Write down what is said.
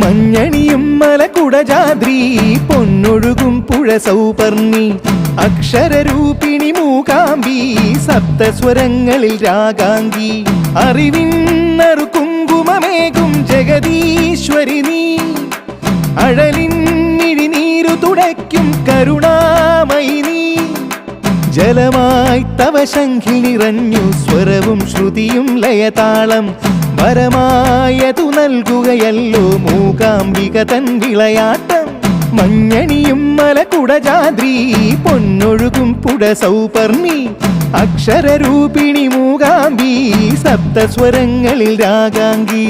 മഞ്ഞണിയും മലകുടജാദ്രി പൊന്നൊഴുകും പുഴ സൗപർണി അക്ഷരരൂപിണി മൂകാംബി സപ്തസ്വരങ്ങളിൽ രാഗാംഗി. അറിവിന്നറു കുങ്കുമമേകും ജഗദീശ്വരി നീ. അഴലിന്നിഴി നീരു തുടയ്ക്കും കരുണാമയി നീ. ജലമായി തവ നിറഞ്ഞു സ്വരവും ശ്രുതിയും ലയതാളം വരമായതു നൽകുകയല്ലോ മൂകാംബിക തൻ വിളയാട്ടം. മഞ്ഞണിയും മലകുടജാദ്രി പൊന്നൊഴുകും പുട സൗപർണി അക്ഷരരൂപിണി മൂകാംബി സപ്തസ്വരങ്ങളിൽ രാഗാംഗി.